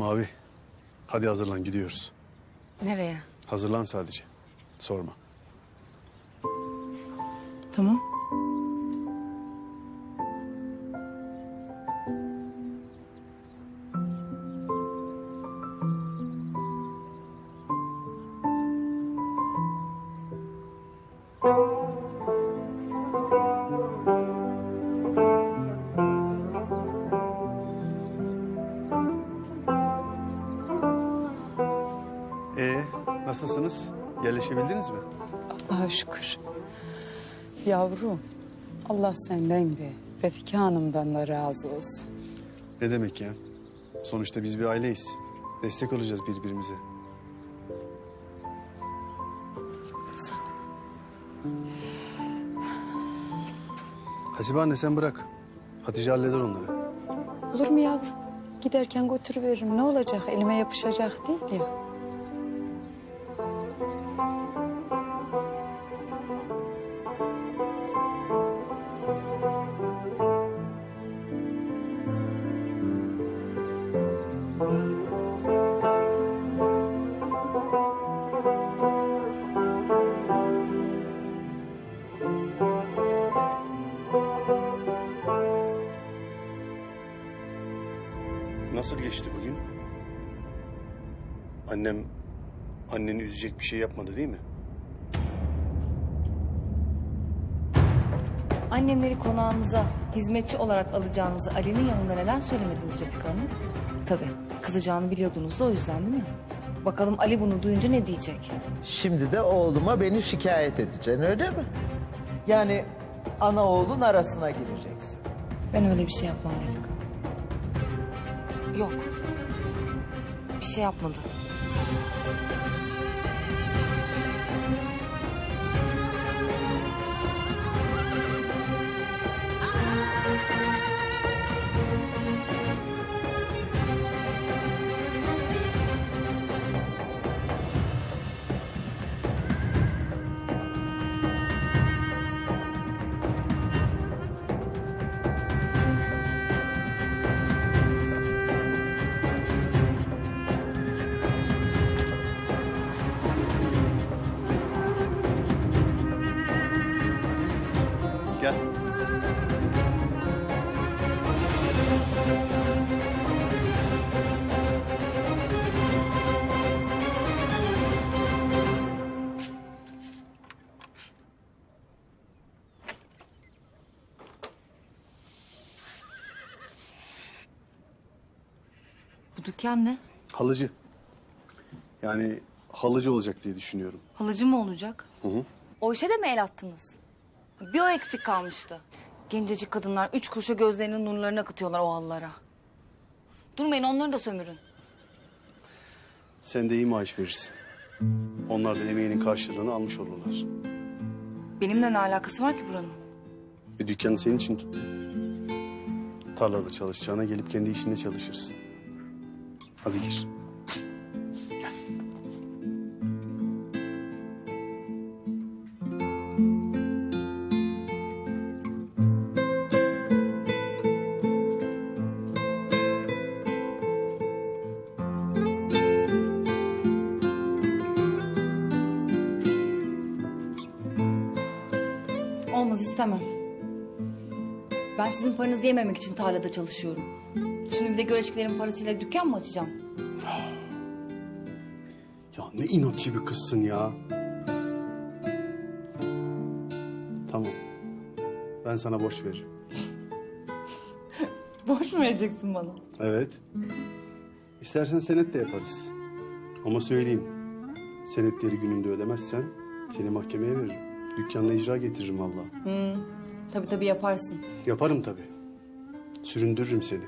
Mavi. Hadi hazırlan gidiyoruz. Nereye? Hazırlan sadece. Sorma. Tamam. Ee, nasılsınız? Yerleşebildiniz mi? Allah'a şükür. Yavrum, Allah senden de, Refika Hanım'dan da razı olsun. Ne demek ya? Sonuçta biz bir aileyiz. Destek olacağız birbirimize. Sağ ol. Hasibe anne sen bırak. Hatice halleder onları. Olur mu yavrum? Giderken götürüveririm. Ne olacak? Elime yapışacak değil ya. Nasıl geçti bugün? Annem anneni üzecek bir şey yapmadı değil mi? Annemleri konağınıza hizmetçi olarak alacağınızı Ali'nin yanında neden söylemediniz Refika Hanım? Tabii. Kızacağını biliyordunuz da o yüzden değil mi? Bakalım Ali bunu duyunca ne diyecek? Şimdi de oğluma beni şikayet edeceksin öyle mi? Yani ana oğlun arasına gireceksin. Ben öyle bir şey yapmam Refika. Yok. Bir şey yapmadı. Bu dükkan ne? Halıcı. Yani halıcı olacak diye düşünüyorum. Halıcı mı olacak? Hı hı. O işe de mi el attınız? Bir o eksik kalmıştı. Gencecik kadınlar üç kuruşa gözlerinin nurlarını akıtıyorlar o halılara. Durmayın onları da sömürün. Sen de iyi maaş verirsin. Onlar da emeğinin karşılığını almış olurlar. Benimle ne alakası var ki buranın? E, dükkanı senin için tuttum. Tarlada çalışacağına gelip kendi işinde çalışırsın. Hadi gir. Olmaz istemem. Ben sizin paranızı yememek için tarlada çalışıyorum. Şimdi bir de göreçkilerin parasıyla dükkan mı açacağım? Ya ne inatçı bir kızsın ya. Tamam. Ben sana borç veririm. Borç mu vereceksin bana? Evet. İstersen senet de yaparız. Ama söyleyeyim. Senetleri gününde ödemezsen seni mahkemeye veririm. Dükkanla icra getiririm valla. Tabii tabii yaparsın. Yaparım tabii. Süründürürüm seni.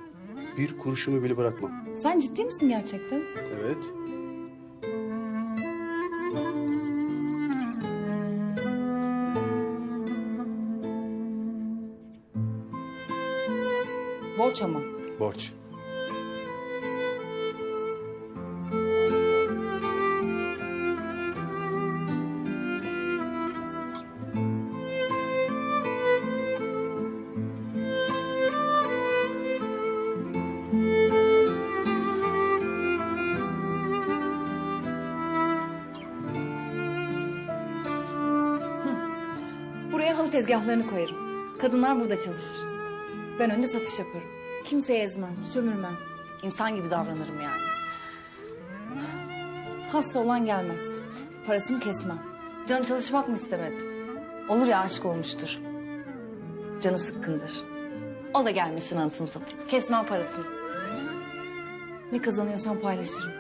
Bir kuruşumu bile bırakmam. Sen ciddi misin gerçekten? Evet. Borç ama. Borç. Tezgahlarını koyarım. Kadınlar burada çalışır. Ben önde satış yaparım. Kimseyi ezmem, sömürmem. İnsan gibi davranırım yani. Hasta olan gelmez. Parasını kesmem. Canı çalışmak mı istemedi? Olur ya aşık olmuştur. Canı sıkkındır. O da gelmesin anasını satayım. Kesmem parasını. Ne kazanıyorsam paylaşırım.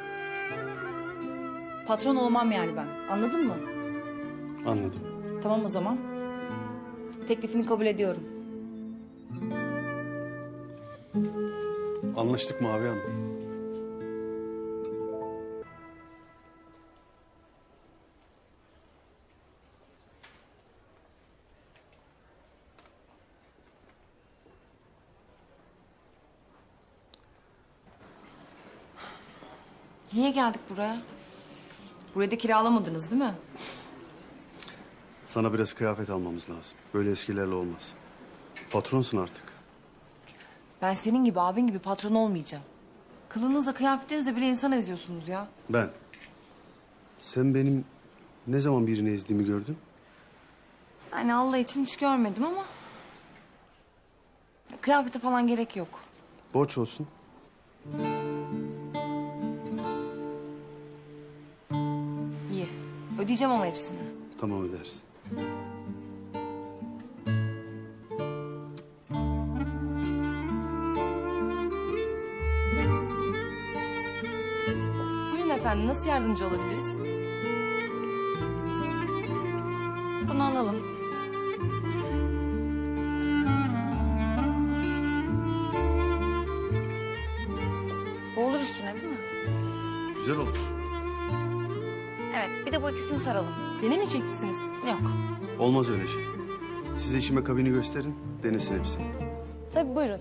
Patron olmam yani ben. Anladın mı? Anladım. Tamam o zaman. Teklifini kabul ediyorum. Anlaştık Mavi Hanım. Niye geldik buraya? Burayı da kiralamadınız değil mi? Sana biraz kıyafet almamız lazım. Böyle eskilerle olmaz. Patronsun artık. Ben senin gibi abin gibi patron olmayacağım. Kılığınızla kıyafetinizle bile insan eziyorsunuz ya. Ben. Sen benim ne zaman birini ezdiğimi gördün? Yani Allah için hiç görmedim ama... Kıyafete falan gerek yok. Borç olsun. İyi. Ödeyeceğim ama hepsini. Tamam ödersin. Buyurun efendim nasıl yardımcı olabiliriz? Bunu alalım. Bu olur üstüne değil mi? Güzel olur. Evet bir de bu ikisini saralım. Denemeyecek misiniz? Yok. Olmaz öyle şey. Size işime kabini gösterin, denesin hepsini. Tabii buyurun.